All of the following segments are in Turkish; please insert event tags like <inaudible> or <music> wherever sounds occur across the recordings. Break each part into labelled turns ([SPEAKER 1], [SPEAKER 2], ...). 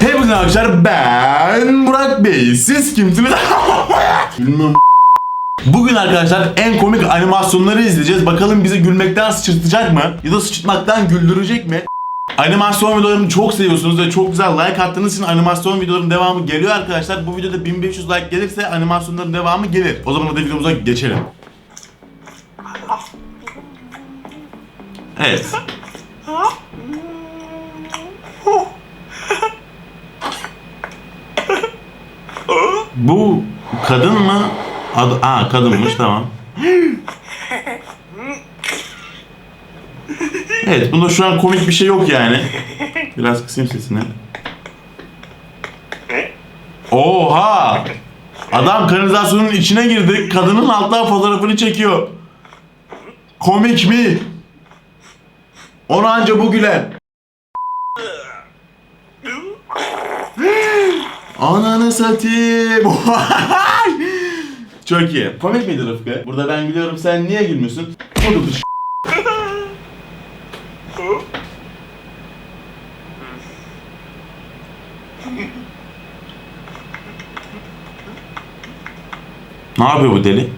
[SPEAKER 1] Hepinize arkadaşlar ben Burak Bey. Siz kimsiniz? <laughs> Bilmem. Bugün arkadaşlar en komik animasyonları izleyeceğiz. Bakalım bizi gülmekten sıçırtacak mı? Ya da sıçırtmaktan güldürecek mi? Animasyon videolarımı çok seviyorsunuz ve çok güzel like attığınız için animasyon videolarım devamı geliyor arkadaşlar. Bu videoda 1500 like gelirse animasyonların devamı gelir. O zaman hadi videomuza geçelim. Evet. Bu kadın mı? Ad Aa kadınmış tamam. Evet bunda şu an komik bir şey yok yani. Biraz kısayım sesini. Oha! Adam kanalizasyonun içine girdi. Kadının alttan fotoğrafını çekiyor. Komik mi? Onu anca bu gülen. Ananı satayım. <laughs> Çok iyi. Komik miydi Rıfkı? Burada ben gülüyorum sen niye gülmüyorsun? Dış- Ne yapıyor bu deli?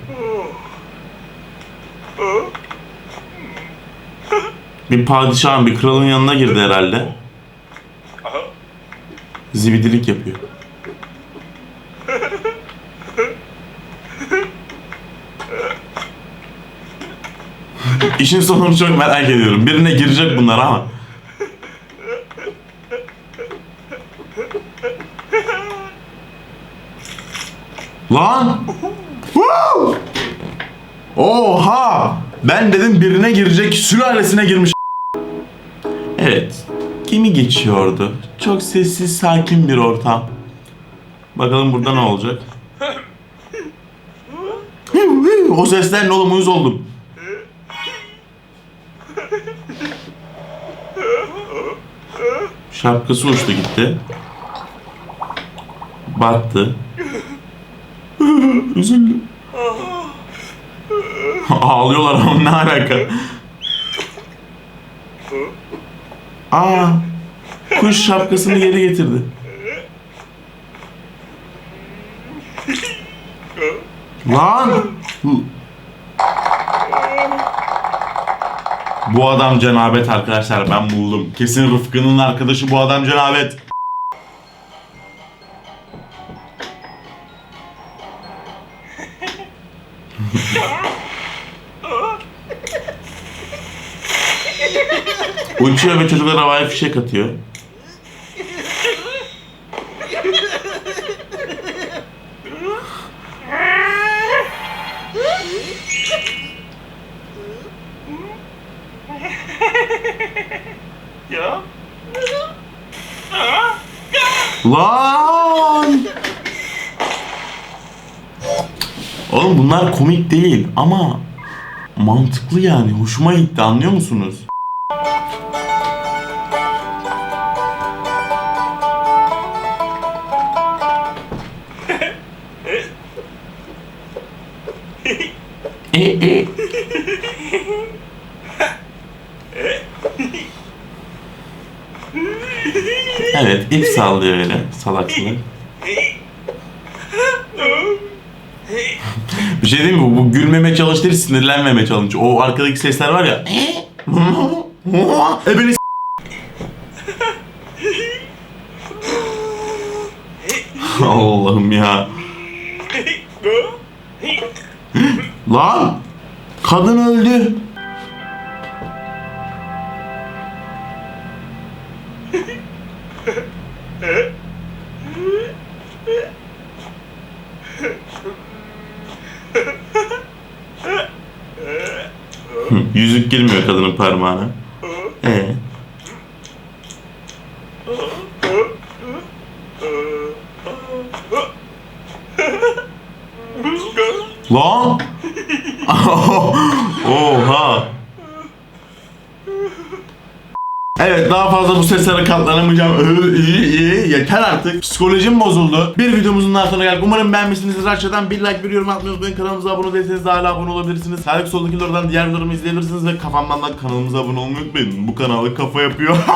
[SPEAKER 1] Bir padişahın, bir kralın yanına girdi herhalde. Zibidilik yapıyor. İşin sonunu çok merak ediyorum. Birine girecek bunlar ama. Lan! Woo! Oha! Ben dedim birine girecek, sülalesine girmiş. Evet, gemi geçiyordu. Çok sessiz, sakin bir ortam. Bakalım burada ne olacak? o sesler ne oğlum uyuz oldum. Şapkası uçtu gitti. Battı. Üzüldüm. Ağlıyorlar ama ne alaka? Aa, kuş şapkasını geri getirdi. Lan! Bu adam cenabet arkadaşlar ben buldum. Kesin Rıfkı'nın arkadaşı bu adam cenabet. Uçuyor ve çocuklar havaya fişek atıyor.
[SPEAKER 2] Ja.
[SPEAKER 1] Lan! Oğlum bunlar komik değil ama mantıklı yani. Hoşuma gitti anlıyor musunuz? <laughs> E, e. Evet, ip sallıyor öyle salaksını. Bir şey diyeyim mi? Bu gülmeme çalış değil, sinirlenmeme challenge. O arkadaki sesler var ya. e beni Allah'ım ya. Lan! Kadın öldü. <laughs> Yüzük girmiyor kadının parmağına. Ee? Lan! <laughs> Oha! Evet daha fazla bu seslere katlanamayacağım. Yeter artık. Psikolojim bozuldu. Bir videomuzun daha sonuna geldik. Umarım beğenmişsinizdir. Aşağıdan bir like bir yorum atmayı unutmayın. Kanalımıza abone değilseniz de hala abone olabilirsiniz. Sağdaki soldaki oradan diğer videolarımı izleyebilirsiniz ve kafamdan da kanalımıza abone olmayı unutmayın. Bu kanalı kafa yapıyor. <laughs>